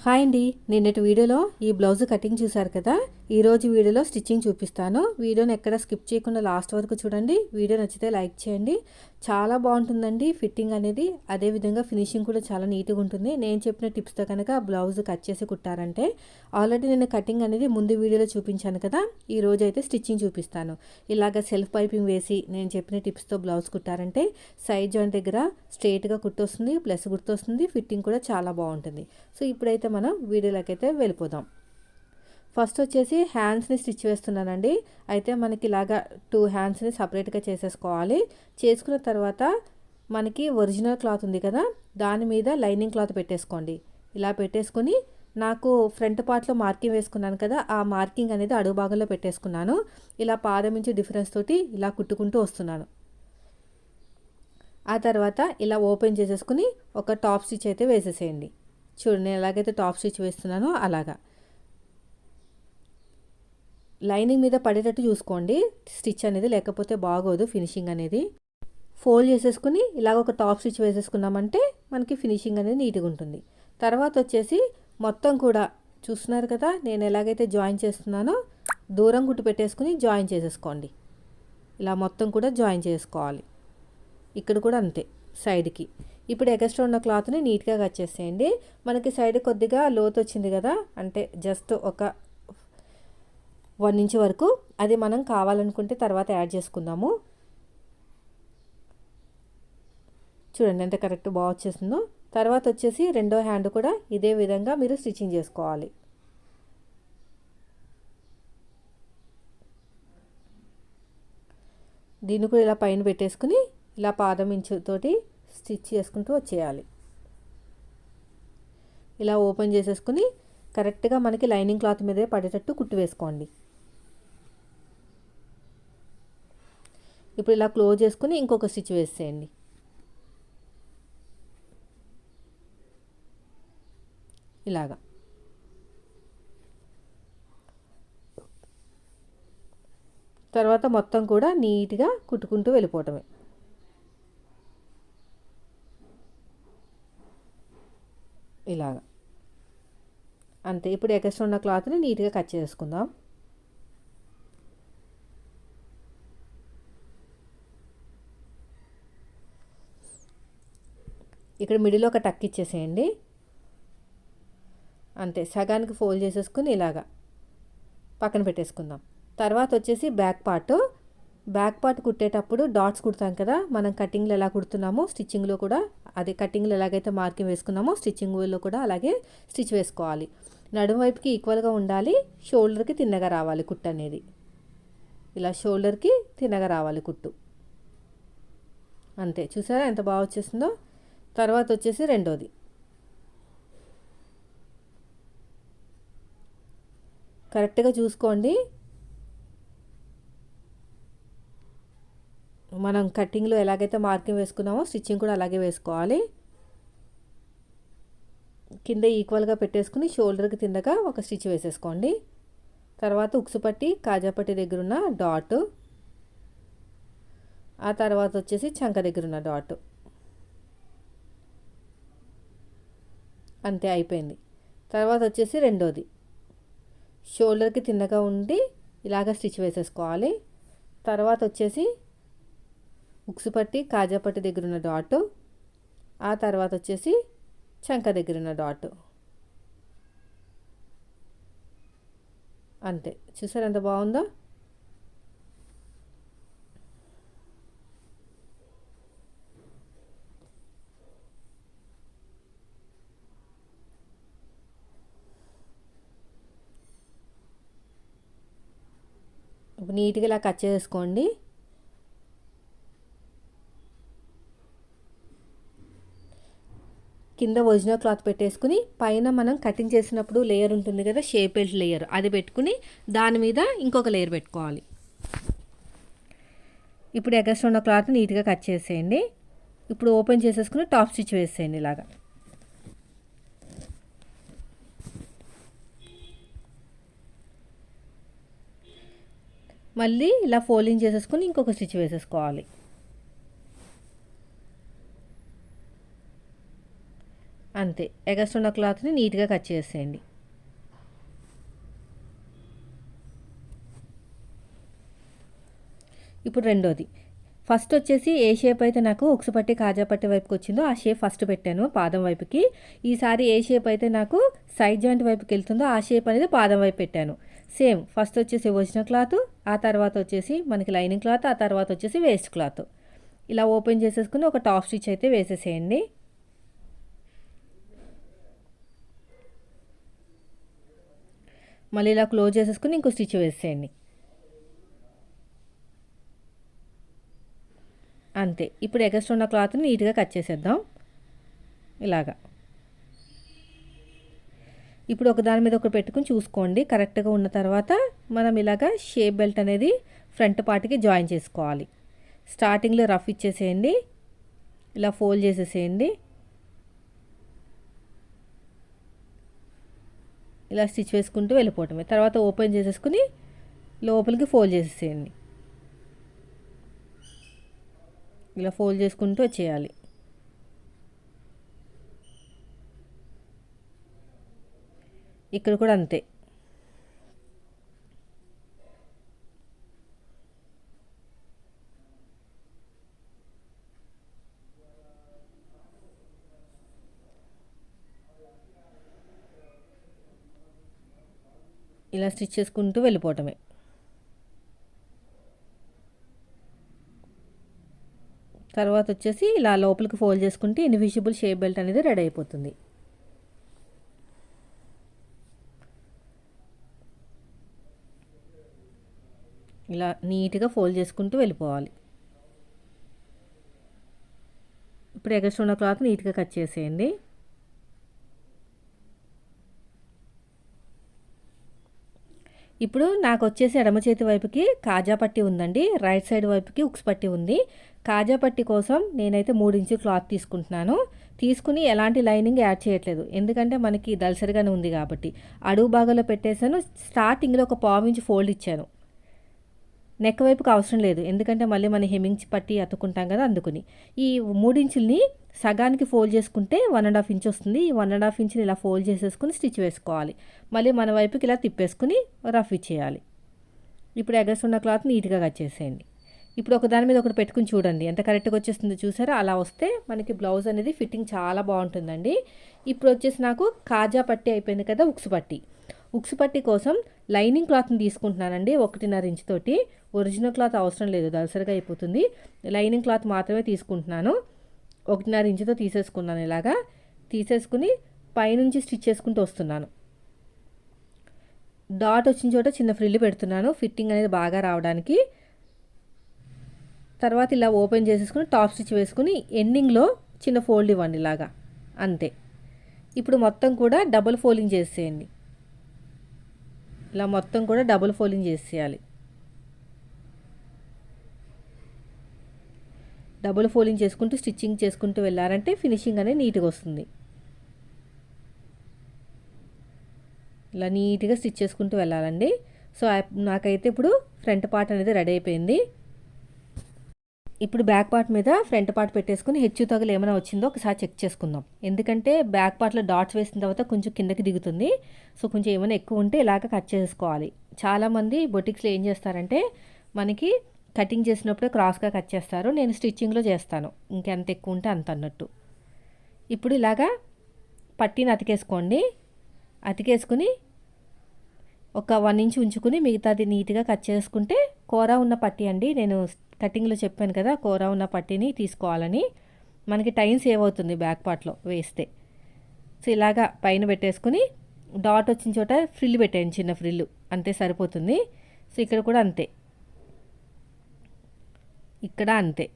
Hi అండి నిన్నటి వీడియోలో ఈ బ్లౌజ్ కటింగ్ చూసారు కదా? ఈరోజు వీడియోలో స్టిచ్చింగ్ చూపిస్తాను. వీడియోని ఎక్కడ స్కిప్ చేయకుండా లాస్ట్ వరకు చూడండి. వీడియో నచ్చితే లైక్ చేయండి. చాలా బాగుంటుందండి ఫిట్టింగ్ అనేది. అదేవిధంగా ఫినిషింగ్ కూడా చాలా నీట్గా ఉంటుంది. నేను చెప్పిన టిప్స్తో కనుక బ్లౌజ్ కట్ చేసి కుట్టారంటే ఆల్రెడీ నేను కటింగ్ అనేది ముందు వీడియోలో చూపించాను కదా. ఈ రోజు అయితే స్టిచ్చింగ్ చూపిస్తాను. ఇలాగ సెల్ఫ్ పైపింగ్ వేసి నేను చెప్పిన టిప్స్తో బ్లౌజ్ కుట్టారంటే సైడ్ జాయింట్ దగ్గర స్ట్రైట్గా కుట్టొస్తుంది ప్లస్ గుర్తొస్తుంది. ఫిట్టింగ్ కూడా చాలా బాగుంటుంది. సో ఇప్పుడైతే మనం వీడియోలోకి అయితే వెళ్ళిపోదాం. ఫస్ట్ వచ్చేసి హ్యాండ్స్ని స్టిచ్ వేస్తున్నానండి అయితే మనకి ఇలాగా టూ హ్యాండ్స్ని సపరేట్గా చేసేసుకోవాలి. చేసుకున్న తర్వాత మనకి ఒరిజినల్ క్లాత్ ఉంది కదా దాని మీద లైనింగ్ క్లాత్ పెట్టేసుకోండి. ఇలా పెట్టేసుకొని నాకు ఫ్రంట్ పార్ట్లో మార్కింగ్ వేసుకున్నాను కదా ఆ మార్కింగ్ అనేది అడుగు భాగంలో పెట్టేసుకున్నాను. ఇలా పాదం నుంచి డిఫరెన్స్ తోటి ఇలా కుట్టుకుంటూ వస్తున్నాను. ఆ తర్వాత ఇలా ఓపెన్ చేసేసుకుని ఒక టాప్ స్టిచ్ అయితే వేసేసేయండి. చూడండి నేను ఎలాగైతే టాప్ స్టిచ్ వేస్తున్నానో అలాగా. లైనింగ్ మీద పడేటట్టు చూసుకోండి. స్టిచ్ అనేది లేకపోతే బాగోదు ఫినిషింగ్ అనేది. ఫోల్డ్ చేసేసుకుని ఇలాగ ఒక టాప్ స్టిచ్ వేసేసుకున్నామంటే మనకి ఫినిషింగ్ అనేది నీట్గా ఉంటుంది. తర్వాత వచ్చేసి మొత్తం కూడా చూస్తున్నారు కదా నేను ఎలాగైతే జాయిన్ చేస్తున్నానో దూరం గుట్టు పెట్టేసుకుని జాయిన్ చేసేసుకోండి. ఇలా మొత్తం కూడా జాయిన్ చేసుకోవాలి. ఇక్కడ కూడా అంతే సైడ్కి. ఇప్పుడు ఎగస్ట్రా ఉన్న క్లాత్ని నీట్గా కట్ చేసేయండి. మనకి సైడ్ కొద్దిగా లోతు వచ్చింది కదా అంటే జస్ట్ ఒక వన్ ఇంచ్ వరకు. అది మనం కావాలనుకుంటే తర్వాత యాడ్ చేసుకుందాము. చూడండి ఎంత కరెక్ట్ బాగా వచ్చేసిందో. తర్వాత వచ్చేసి రెండో హ్యాండ్ కూడా ఇదే విధంగా మీరు స్టిచ్చింగ్ చేసుకోవాలి. దీన్ని కూడా ఇలా పైన పెట్టేసుకుని ఇలా పాదం ఇంచుతోటి స్టిచ్ చేసుకుంటూ వచ్చేయాలి. ఇలా ఓపెన్ చేసేసుకుని కరెక్ట్గా మనకి లైనింగ్ క్లాత్ మీదే పడేటట్టు కుట్టు వేసుకోండి. ఇప్పుడు ఇలా క్లోజ్ చేసుకుని ఇంకొక స్టిచ్ వేసేయండి. ఇలాగా. తర్వాత మొత్తం కూడా నీట్గా కుట్టుకుంటూ వెళ్ళిపోవటమే. ఇలాగా. అంతే. ఇప్పుడు ఎక్స్ట్రా ఉన్న క్లాత్ని నీట్గా కట్ చేసుకుందాం. ఇక్కడ మిడిల్ ఒక టక్ ఇచ్చేసేయండి. అంతే సగానికి ఫోల్డ్ చేసేసుకుని ఇలాగా పక్కన పెట్టేసుకుందాం. తర్వాత వచ్చేసి బ్యాక్ పార్ట్ బ్యాక్ పార్ట్ కుట్టేటప్పుడు డాట్స్ కుడతాం కదా మనం కటింగ్లో ఎలా కుడుతున్నామో స్టిచ్చింగ్లో కూడా అదే కటింగ్లో ఎలాగైతే మార్కింగ్ వేసుకున్నామో స్టిచ్చింగ్లో కూడా అలాగే స్టిచ్ వేసుకోవాలి. నడుము వైపుకి ఈక్వల్గా ఉండాలి షోల్డర్కి తిన్నగా రావాలి కుట్టు అనేది. ఇలా షోల్డర్కి తిన్నగా రావాలి కుట్టు. అంతే చూసారా ఎంత బాగా వచ్చేసిందో? తర్వాత వచ్చేసి రెండోది. కరెక్ట్గా చూసుకోండి. మనం కటింగ్లో ఎలాగైతే మార్కింగ్ వేసుకున్నామో స్టిచ్చింగ్ కూడా అలాగే వేసుకోవాలి. కింద ఈక్వల్గా పెట్టేసుకుని షోల్డర్కి తిందగా ఒక స్టిచ్ వేసేసుకోండి. తర్వాత ఉక్సుపట్టి కాజాపట్టి దగ్గర ఉన్న డాట్. ఆ తర్వాత వచ్చేసి చంక దగ్గర ఉన్న డాట్. అంతే అయిపోయింది. తర్వాత వచ్చేసి రెండోది. షోల్డర్కి తిన్నగా ఉండి ఇలాగ స్టిచ్ వేసేసుకోవాలి. తర్వాత వచ్చేసి ఉక్సు పట్టి కాజా పట్టి దగ్గర ఉన్న డాట్. ఆ తర్వాత వచ్చేసి చంక దగ్గర ఉన్న డాట్. అంతే. చూసారు ఎంత బాగుందో? నీట్గా ఇలా కట్ చేసుకోండి. కింద ఒరిజినల్ క్లాత్ పెట్టేసుకుని పైన మనం కటింగ్ చేసినప్పుడు లేయర్ ఉంటుంది కదా షేప్ బెల్ట్ లేయర్ అది పెట్టుకుని దాని మీద ఇంకొక లేయర్ పెట్టుకోవాలి. ఇప్పుడు ఎగస్ట్ ఉన్న క్లాత్ నీట్గా కట్ చేసేయండి. ఇప్పుడు ఓపెన్ చేసేసుకుని టాప్ స్టిచ్ వేసేయండి ఇలాగా. మళ్ళీ ఇలా ఫోల్డింగ్ చేసేసుకుని ఇంకొక స్టిచ్ వేసేసుకోవాలి. అంతే. ఎగస్ట్ ఉన్న క్లాత్ని నీట్గా కట్ చేసేయండి. ఇప్పుడు రెండోది. ఫస్ట్ వచ్చేసి ఏ షేప్ అయితే నాకు ఉక్స్ పట్టి కాజా పట్టి వైపుకి వచ్చిందో ఆ షేప్ ఫస్ట్ పెట్టాను పాదం వైపుకి. ఈసారి ఏ షేప్ అయితే నాకు సైడ్ జాయింట్ వైపుకి వెళ్తుందో ఆ షేప్ అనేది పాదం వైపు పెట్టాను. సేమ్ ఫస్ట్ వచ్చేసి ఒరిజినల్ క్లాత్ ఆ తర్వాత వచ్చేసి మనకి లైనింగ్ క్లాత్ ఆ తర్వాత వచ్చేసి వేస్ట్ క్లాత్. ఇలా ఓపెన్ చేసేసుకుని ఒక టాప్ స్టిచ్ అయితే వేసేసేయండి. మళ్ళీ ఇలా క్లోజ్ చేసేసుకుని ఇంకో స్టిచ్ వేసేయండి అంతే. ఇప్పుడు ఎగస్ట్ ఉన్న క్లాత్ని నీట్గా కట్ చేసేద్దాం. ఇలాగా. ఇప్పుడు ఒక దాని మీద ఒకటి పెట్టుకుని చూసుకోండి. కరెక్ట్గా ఉన్న తర్వాత మనం ఇలాగా షేప్ బెల్ట్ అనేది ఫ్రంట్ పార్ట్కి జాయిన్ చేసుకోవాలి. స్టార్టింగ్లో రఫ్ ఇచ్చేసేయండి. ఇలా ఫోల్డ్ చేసేసేయండి. ఇలా స్టిచ్ వేసుకుంటూ వెళ్ళిపోవటమే. తర్వాత ఓపెన్ చేసేసుకుని లోపలికి ఫోల్డ్ చేసేసేయండి. ఇలా ఫోల్డ్ చేసుకుంటూ వచ్చేయాలి. ఇక్కడ కూడా అంతే. ఇలా స్టిచ్ చేసుకుంటూ వెళ్ళిపోవటమే. తర్వాత వచ్చేసి ఇలా లోపలికి ఫోల్డ్ చేసుకుంటే ఇన్విజిబుల్ షేప్ బెల్ట్ అనేది రెడీ అయిపోతుంది. ఇలా నీట్గా ఫోల్డ్ చేసుకుంటూ వెళ్ళిపోవాలి. ఇప్పుడు ఎగస్ట్ ఉన్న క్లాత్ నీట్గా కట్ చేసేయండి. ఇప్పుడు నాకు వచ్చేసి ఎడమ చేతి వైపుకి కాజా పట్టి ఉందండి. రైట్ సైడ్ వైపుకి ఉక్స్ పట్టి ఉంది. కాజా పట్టి కోసం నేనైతే మూడు ఇంచు క్లాత్ తీసుకుంటున్నాను. తీసుకుని ఎలాంటి లైనింగ్ యాడ్ చేయట్లేదు. ఎందుకంటే మనకి దలసరిగానే ఉంది కాబట్టి. అడుగు భాగంలో పెట్టేశాను. స్టార్టింగ్లో ఒక పావు ఇంచు ఫోల్డ్ ఇచ్చాను. నెక్ వైపుకి అవసరం లేదు. ఎందుకంటే మళ్ళీ మనం హెమింగ్స్ పట్టి అతుకుంటాం కదా అందుకుని. ఈ మూడించుల్ని సగానికి ఫోల్డ్ చేసుకుంటే వన్ అండ్ హాఫ్ ఇంచ్ వస్తుంది. ఈ వన్ అండ్ హాఫ్ ఇంచ్ని ఇలా ఫోల్డ్ చేసేసుకుని స్టిచ్ వేసుకోవాలి. మళ్ళీ మన వైపుకి ఇలా తిప్పేసుకుని రఫ్ ఇచ్చేయాలి. ఇప్పుడు ఎగర్స్ ఉన్న క్లాత్ నీట్గా కట్ చేసేయండి. ఇప్పుడు ఒక దాని మీద ఒకటి పెట్టుకుని చూడండి. ఎంత కరెక్ట్గా వచ్చేస్తుందో చూసారా? అలా వస్తే మనకి బ్లౌజ్ అనేది ఫిట్టింగ్ చాలా బాగుంటుందండి. ఇప్పుడు వచ్చేసి నాకు కాజా పట్టి అయిపోయింది కదా ఉక్సు పట్టి. ఉక్సు పట్టి కోసం లైనింగ్ క్లాత్ని తీసుకుంటున్నానండి ఒకటిన్నర ఇంచ్ తోటి. ఒరిజినల్ క్లాత్ అవసరం లేదు దలసరిగా అయిపోతుంది. లైనింగ్ క్లాత్ మాత్రమే తీసుకుంటున్నాను. ఒకటిన్నర ఇంచుతో తీసేసుకున్నాను ఇలాగా. తీసేసుకుని పైనుంచి స్టిచ్ చేసుకుంటూ వస్తున్నాను. డాట్ వచ్చిన చోట చిన్న ఫ్రిల్ పెడుతున్నాను. ఫిట్టింగ్ అనేది బాగా రావడానికి. తర్వాత ఇలా ఓపెన్ చేసేసుకుని టాప్ స్టిచ్ వేసుకుని ఎండింగ్లో చిన్న ఫోల్డ్ ఇవ్వండి ఇలాగా. అంతే. ఇప్పుడు మొత్తం కూడా డబుల్ ఫోల్డింగ్ చేసేయండి. ఇలా మొత్తం కూడా డబుల్ ఫోల్డింగ్ చేసేయాలి. డబుల్ ఫోల్డింగ్ చేసుకుంటూ స్టిచ్చింగ్ చేసుకుంటూ వెళ్ళారంటే ఫినిషింగ్ అనేది నీట్గా వస్తుంది. ఇలా నీట్గా స్టిచ్ చేసుకుంటూ వెళ్ళాలండి. సో నాకైతే ఇప్పుడు ఫ్రంట్ పార్ట్ అనేది రెడీ అయిపోయింది. ఇప్పుడు బ్యాక్ పార్ట్ మీద ఫ్రంట్ పార్ట్ పెట్టేసుకుని హెచ్చు తగులు ఏమైనా వచ్చిందో ఒకసారి చెక్ చేసుకుందాం. ఎందుకంటే బ్యాక్ పార్ట్లో డాట్స్ వేసిన తర్వాత కొంచెం కిందకి దిగుతుంది. సో కొంచెం ఏమైనా ఎక్కువ ఉంటే ఇలాగ కట్ చేసుకోవాలి. చాలామంది బొటిక్స్లో ఏం చేస్తారంటే మనకి కటింగ్ చేసినప్పుడే క్రాస్గా కట్ చేస్తారు. నేను స్టిచ్చింగ్లో చేస్తాను. ఇంకెంత ఎక్కువ ఉంటే అంత అన్నట్టు. ఇప్పుడు ఇలాగా పట్టీని అతికేసుకోండి. అతికేసుకుని ఒక వన్ ఇంచ్ ఉంచుకుని మిగతాది నీట్గా కట్ చేసుకుంటే కూర ఉన్న పట్టి అండి. నేను కటింగ్లో చెప్పాను కదా కూర ఉన్న పట్టిని తీసుకోవాలని. మనకి టైం సేవ్ అవుతుంది బ్యాక్ పార్ట్లో వేస్తే. సో ఇలాగా పైన పెట్టేసుకుని డాట్ వచ్చిన చోట ఫ్రిల్ పెట్టాను చిన్న ఫ్రిల్. అంతే సరిపోతుంది. సో ఇక్కడ కూడా అంతే. ఇక్కడ అంతే.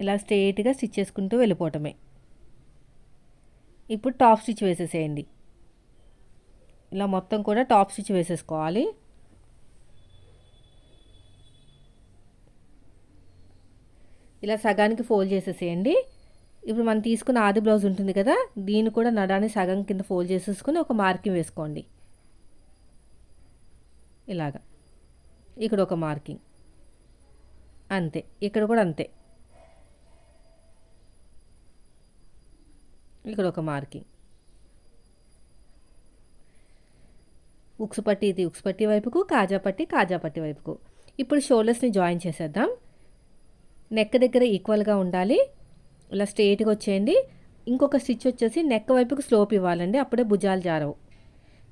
ఇలా స్ట్రేట్గా స్టిచ్ చేసుకుంటూ వెళ్ళిపోవటమే. ఇప్పుడు టాప్ స్టిచ్ వేసేసేయండి. ఇలా మొత్తం కూడా టాప్ స్టిచ్ వేసేసుకోవాలి. ఇలా సగానికి ఫోల్డ్ చేసేసేయండి. ఇప్పుడు మనం తీసుకున్న ఆది బ్లౌజ్ ఉంటుంది కదా దీన్ని కూడా నడాన్ని సగం కింద ఫోల్డ్ చేసేసుకుని ఒక మార్కింగ్ వేసుకోండి. ఇలాగా. ఇక్కడ ఒక మార్కింగ్. అంతే. ఇక్కడ కూడా అంతే. ఇక్కడ ఒక మార్కింగ్. ఉక్సు పట్టి ఇది ఉక్సు పట్టి వైపుకు కాజా పట్టి కాజా పట్టి వైపుకు. ఇప్పుడు షోల్డర్స్ని జాయిన్ చేసేద్దాం. నెక్ దగ్గర ఈక్వల్గా ఉండాలి. ఇలా స్ట్రేట్గా వచ్చేయండి. ఇంకొక స్టిచ్ వచ్చేసి నెక్ వైపుకు స్లోప్ ఇవ్వాలండి. అప్పుడే భుజాలు జారవు.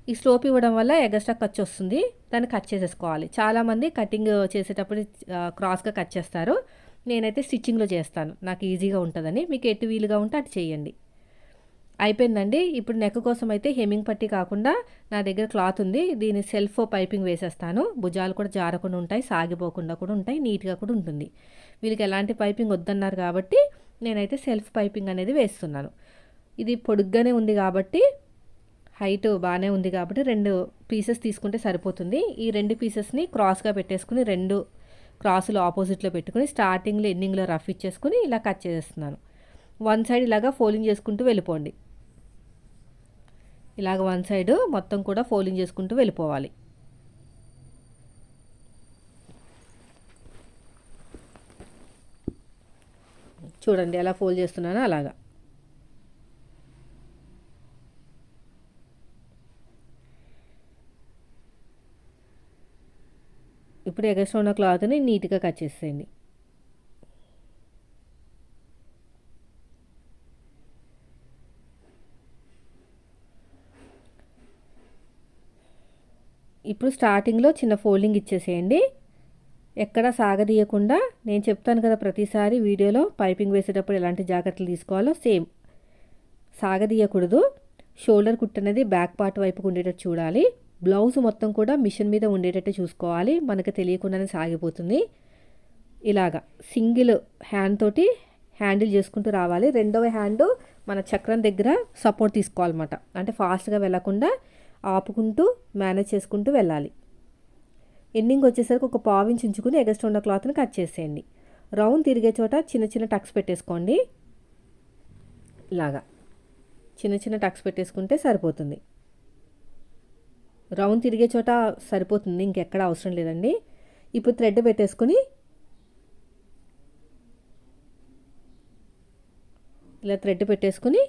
ఈ స్లోప్ ఇవ్వడం వల్ల ఎగస్ట్రా ఖర్చు వస్తుంది. దాన్ని కట్ చేసేసుకోవాలి. చాలామంది కటింగ్ చేసేటప్పుడు క్రాస్గా కట్ చేస్తారు. నేనైతే స్టిచ్చింగ్లో చేస్తాను. నాకు ఈజీగా ఉంటుందని. మీకు ఎటు వీలుగా ఉంటే అటు చేయండి. అయిపోయిందండి. ఇప్పుడు నెక్ కోసం అయితే హెమ్మింగ్ పట్టి కాకుండా నా దగ్గర క్లాత్ ఉంది. దీని సెల్ఫ్ పైపింగ్ వేసేస్తాను. భుజాలు కూడా జారకుండా ఉంటాయి. సాగిపోకుండా కూడా ఉంటాయి. నీట్గా కూడా ఉంటుంది. వీళ్ళకి ఎలాంటి పైపింగ్ వద్దన్నారు కాబట్టి నేనైతే సెల్ఫ్ పైపింగ్ అనేది వేస్తున్నాను. ఇది పొడుగ్గానే ఉంది కాబట్టి హైట్ బాగానే ఉంది కాబట్టి రెండు పీసెస్ తీసుకుంటే సరిపోతుంది. ఈ రెండు పీసెస్ని క్రాస్గా పెట్టేసుకుని రెండు క్రాసులు ఆపోజిట్లో పెట్టుకుని స్టార్టింగ్లో ఎండింగ్లో రఫ్ ఇచ్చేసుకుని ఇలా కట్ చేసేస్తున్నాను. వన్ సైడ్ ఇలాగా ఫోలింగ్ చేసుకుంటూ వెళ్ళిపోండి. ఇలాగ వన్ సైడ్ మొత్తం కూడా ఫోలింగ్ చేసుకుంటూ వెళ్ళిపోవాలి. చూడండి ఎలా ఫోల్డ్ చేస్తున్నానో అలాగా. ఇప్పుడు ఎగస్ట్రా ఉన్న క్లాత్ని నీట్గా కట్ చేసేయండి. ఇప్పుడు స్టార్టింగ్లో చిన్న ఫోల్డింగ్ ఇచ్చేసేయండి. ఎక్కడ సాగదీయకుండా నేను చెప్తాను కదా ప్రతిసారి వీడియోలో పైపింగ్ వేసేటప్పుడు ఎలాంటి జాగ్రత్తలు తీసుకోవాలో సేమ్. సాగదీయకూడదు. షోల్డర్ కుట్ అనేది బ్యాక్ పార్ట్ వైపుకు ఉండేటట్టు చూడాలి. బ్లౌజ్ మొత్తం కూడా మిషన్ మీద ఉండేటట్టు చూసుకోవాలి. మనకు తెలియకుండానే సాగిపోతుంది. ఇలాగా సింగిల్ హ్యాండ్ తోటి హ్యాండిల్ చేసుకుంటూ రావాలి. రెండవ హ్యాండ్ మన చక్రం దగ్గర సపోర్ట్ తీసుకోవాలన్నమాట. అంటే ఫాస్ట్గా వెళ్ళకుండా ఆపుకుంటూ మేనేజ్ చేసుకుంటూ వెళ్ళాలి. ఎండింగ్ వచ్చేసరికి ఒక పావించి ఉంచుకుని ఎగస్ట్రా ఉన్న క్లాత్ని కట్ చేసేయండి. రౌండ్ తిరిగే చోట చిన్న చిన్న టక్స్ పెట్టేసుకోండి. ఇలాగా చిన్న చిన్న టక్స్ పెట్టేసుకుంటే సరిపోతుంది. రౌండ్ తిరిగే చోట సరిపోతుంది ఇంకెక్కడ అవసరం లేదండి. ఇప్పుడు థ్రెడ్ పెట్టేసుకుని ఇలా థ్రెడ్ పెట్టేసుకుని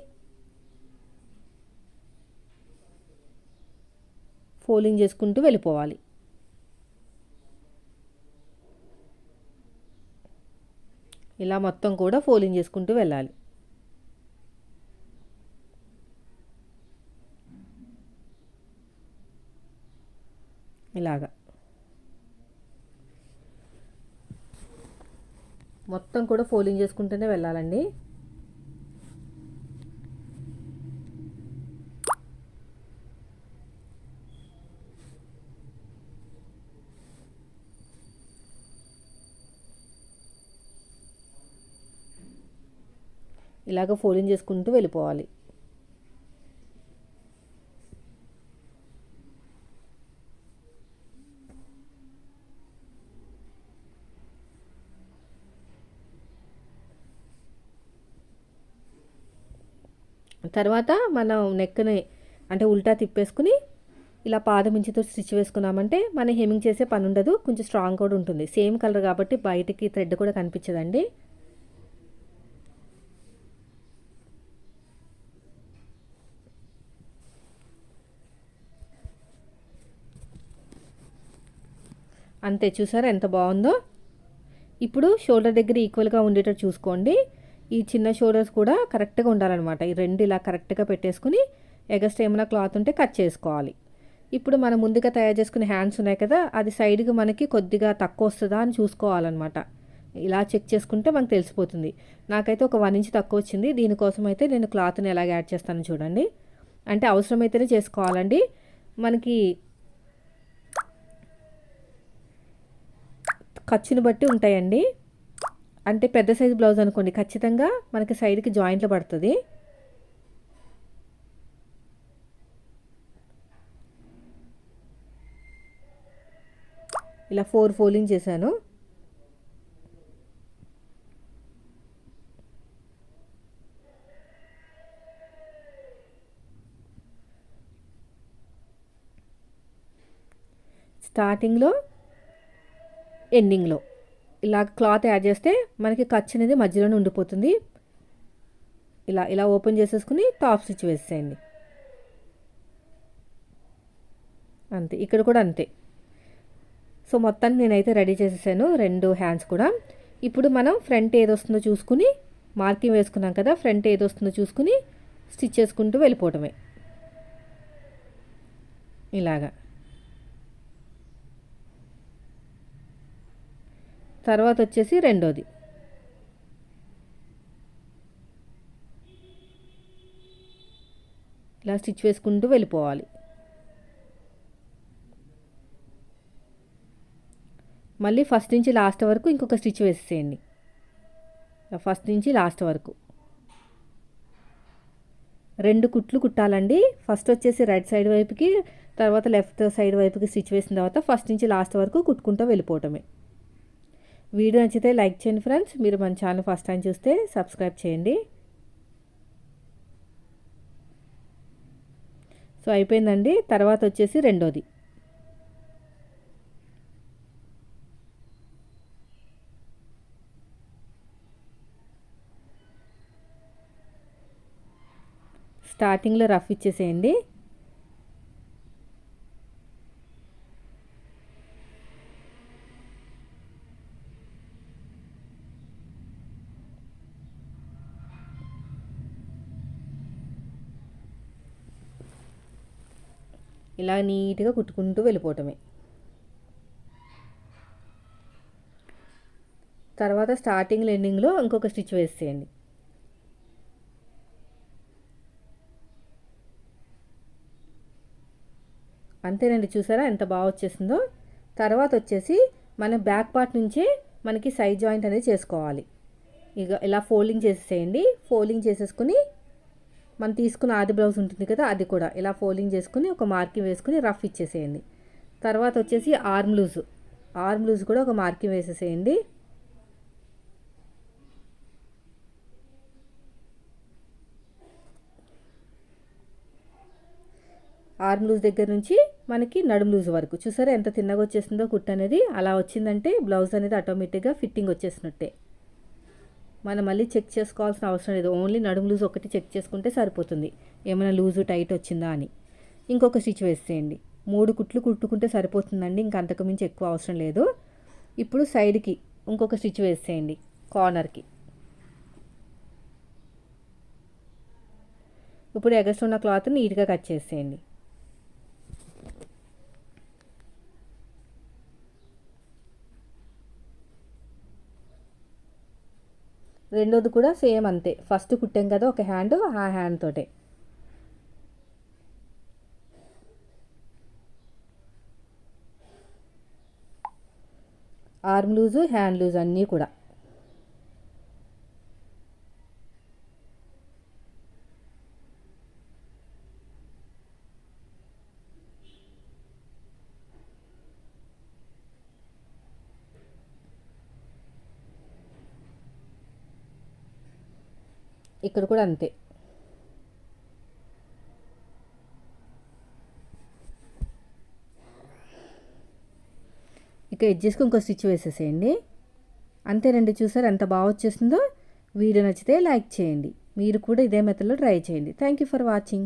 ఫోలింగ్ చేసుకుంటూ వెళ్ళిపోవాలి. ఇలా మొత్తం కూడా ఫోలింగ్ చేసుకుంటూ వెళ్ళాలి. ఇలాగా. మొత్తం కూడా ఫోలింగ్ చేసుకుంటూనే వెళ్ళాలండి. ఇలాగ ఫోలింగ్ చేసుకుంటూ వెళ్ళిపోవాలి. తర్వాత మనం నెక్ని అంటే ఉల్టా తిప్పేసుకుని ఇలా పాదమించితో స్టిచ్ వేసుకున్నామంటే మనం హెమింగ్ చేసే పని ఉండదు కొంచెం స్ట్రాంగ్ కూడా ఉంటుంది. సేమ్ కలర్ కాబట్టి బయటికి థ్రెడ్ కూడా కనిపించదండి. అంతే చూసారా ఎంత బాగుందో? ఇప్పుడు షోల్డర్ దగ్గర ఈక్వల్గా ఉండేటట్టు చూసుకోండి. ఈ చిన్న షోల్డర్స్ కూడా కరెక్ట్గా ఉండాలన్నమాట. ఈ రెండు ఇలా కరెక్ట్గా పెట్టేసుకుని ఎగస్ట్ ఏమైనా క్లాత్ ఉంటే కట్ చేసుకోవాలి. ఇప్పుడు మనం ముందుగా తయారు చేసుకునే హ్యాండ్స్ ఉన్నాయి కదా అది సైడ్కి మనకి కొద్దిగా తక్కువ వస్తుందా అని చూసుకోవాలన్నమాట. ఇలా చెక్ చేసుకుంటే మనకు తెలిసిపోతుంది. నాకైతే ఒక వన్ ఇంచ్ తక్కువ వచ్చింది. దీనికోసం అయితే నేను క్లాత్ని ఎలాగ యాడ్ చేస్తాను చూడండి. అంటే అవసరమైతేనే చేసుకోవాలండి. మనకి ఖర్చుని బట్టి ఉంటాయండి. అంటే పెద్ద సైజు బ్లౌజ్ అనుకోండి ఖచ్చితంగా మనకి సైడ్కి జాయింట్లు పడుతుంది. ఇలా ఫోర్ ఫోల్డింగ్ చేశాను. స్టార్టింగ్లో ఎండింగ్లో. ఇలా క్లాత్ యాడ్ చేస్తే మనకి ఖర్చు అనేది మధ్యలోనే ఉండిపోతుంది. ఇలా ఇలా ఓపెన్ చేసేసుకుని టాప్ స్టిచ్ వేసేయండి. అంతే ఇక్కడ కూడా అంతే. సో మొత్తాన్ని నేనైతే రెడీ చేసేసాను రెండు హ్యాండ్స్ కూడా. ఇప్పుడు మనం ఫ్రంట్ ఏది వస్తుందో చూసుకుని మార్కింగ్ వేసుకున్నాం కదా ఫ్రంట్ ఏది వస్తుందో చూసుకుని స్టిచ్ చేసుకుంటూ వెళ్ళిపోవటమే. ఇలాగా. తర్వాత వచ్చేసి రెండోది. ఇలా స్టిచ్ వేసుకుంటూ వెళ్ళిపోవాలి. మళ్ళీ ఫస్ట్ నుంచి లాస్ట్ వరకు ఇంకొక స్టిచ్ వేసేయండి ఫస్ట్ నుంచి లాస్ట్ వరకు. రెండు కుట్లు కుట్టాలండి. ఫస్ట్ వచ్చేసి రైట్ సైడ్ వైపుకి తర్వాత లెఫ్ట్ సైడ్ వైపుకి స్టిచ్ వేసిన తర్వాత ఫస్ట్ నుంచి లాస్ట్ వరకు కుట్టుకుంటూ వెళ్ళిపోవటమే. వీడియో నచ్చితే లైక్ చేయండి ఫ్రెండ్స్. మీరు మన ఛానల్ ఫస్ట్ టైం చూస్తే సబ్స్క్రైబ్ చేయండి. సో అయిపోయిందండి. తర్వాత వచ్చేసి రెండోది. స్టార్టింగ్లో రఫ్ ఇచ్చేసేయండి. ఇలా నీట్గా కుట్టుకుంటూ వెళ్ళిపోవటమే. తర్వాత స్టార్టింగ్ ఎండింగ్లో ఇంకొక స్టిచ్ వేసేయండి. అంతేనండి చూసారా ఎంత బాగా వచ్చేసిందో? తర్వాత వచ్చేసి మన బ్యాక్ పార్ట్ నుంచే మనకి సైడ్ జాయింట్ అనేది చేసుకోవాలి. ఇక ఇలా ఫోల్డింగ్ చేసేసేయండి. ఫోల్డింగ్ చేసేసుకుని మనం తీసుకున్న ఆది బ్లౌజ్ ఉంటుంది కదా అది కూడా. ఇలా ఫోల్డింగ్ చేసుకుని ఒక మార్కింగ్ వేసుకుని రఫ్ ఇచ్చేసేయండి. తర్వాత వచ్చేసి ఆర్మ్ లూజ్. ఆర్మ్ లూజ్ కూడా ఒక మార్కింగ్ వేసేసేయండి. ఆర్మ్ లూజ్ దగ్గర నుంచి మనకి నడుము లూజ్ వరకు. చూసారా ఎంత తిన్నగా వచ్చేసిందో కుట్ అనేది? అలా వచ్చిందంటే బ్లౌజ్ అనేది ఆటోమేటిక్గా ఫిట్టింగ్ వచ్చేసినట్టే. మనం మళ్ళీ చెక్ చేసుకోవాల్సిన అవసరం లేదు. ఓన్లీ నడుము లూజ్ ఒకటి చెక్ చేసుకుంటే సరిపోతుంది. ఏమైనా లూజు టైట్ వచ్చిందా అని. ఇంకొక స్టిచ్ వేసేయండి మూడు కుట్లు కుట్టుకుంటే సరిపోతుందండి. ఇంకా అంతకు మించి ఎక్కువ అవసరం లేదు. ఇప్పుడు సైడ్కి ఇంకొక స్టిచ్ వేసేయండి కార్నర్కి. ఇప్పుడు ఎగస్ట్ ఉన్న క్లాత్ నీట్గా కట్ చేసేయండి రెండోది కూడా సేమ్ అంతే. ఫస్ట్ కుట్టాం కదా ఒక హ్యాండ్ ఆ హ్యాండ్ తోటే. ఆర్మ్ లూజు హ్యాండ్ లూజ్ అన్నీ కూడా. ఇక్కడ కూడా అంతే. ఇక ఎడ్జెస్కి ఇంకో స్టిచ్ వేసేసేయండి. అంతేనండి చూసారు ఎంత బాగా వచ్చేసిందో వీడియో నచ్చితే లైక్ చేయండి. మీరు కూడా ఇదే మెథడ్లో ట్రై చేయండి. Thank you for watching